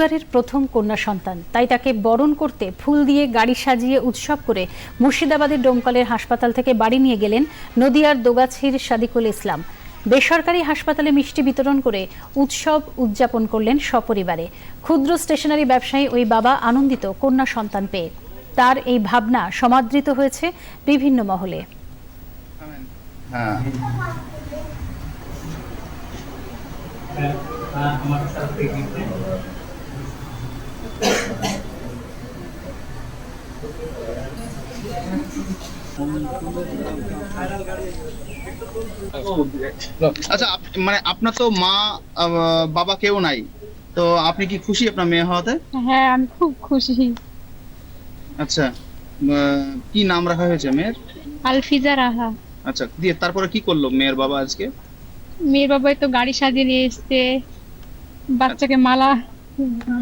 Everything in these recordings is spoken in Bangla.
পরিবারের প্রথম কন্যা সন্তান। তাই তাকে বরণ করতে ফুল দিয়ে গাড়ি সাজিয়ে উৎসব করে মুর্শিদাবাদের ডোমকলের হাসপাতাল থেকে বাড়ি নিয়ে গেলেন নদিয়ার দোগাছির সাদিকুল ইসলাম। বেসরকারি হাসপাতালে মিষ্টি বিতরণ করে উৎসব উদযাপন করলেন সপরিবারে। ক্ষুদ্র স্টেশনারি ব্যবসায়ী ওই বাবা আনন্দিত কন্যা সন্তান পেয়ে। তার এই ভাবনা সমাদৃত হয়েছে বিভিন্ন মহলে। হ্যাঁ। আচ্ছা মানে আপনার তো মা বাবা কেউ নাই। তো আপনি কি খুশি আপনার মেয়ে হওয়াতে? হ্যাঁ আমি খুব খুশি। আচ্ছা কি নাম রাখা হয়েছে মেয়ের? আলফিজা রাহা। আচ্ছা দিয়ে তারপরে কি করল মেয়ের বাবা আজকে? মেয়ের বাবাই তো গাড়ি সাজিয়ে নিয়ে এসছে বাচ্চাকে মালা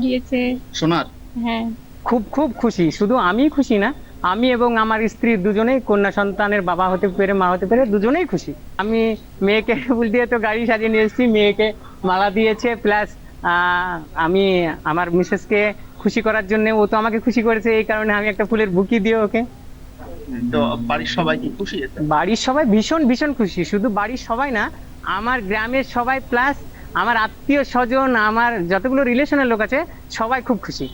দিয়েছে। সোনার? হ্যাঁ। খুব খুব খুশি। শুধু আমি খুশি না আমি এবং আমার স্ত্রী দুজনেই কন্যা সন্তানের বাবা হতে পেরে মা হতে পেরে দুজনেই খুশি। আমি মেয়েকে ফুল দিয়ে তো গাড়ি সাজিয়ে নিয়ে এসেছি মেয়েকে মালা দিয়েছে প্লাস আমি আমার মিসেসকে খুশি করার জন্য ও তো আমাকে খুশি করেছে এই কারণে আমি একটা ফুলের বুকি দিয়ে ওকে। তো বাড়ির সবাই কি খুশি? বাড়ির সবাই ভীষণ ভীষণ খুশি। শুধু বাড়ির সবাই না আমার গ্রামের সবাই প্লাস আমার আত্মীয় স্বজন আমার যতগুলো রিলেশনের লোক আছে সবাই খুব খুশি।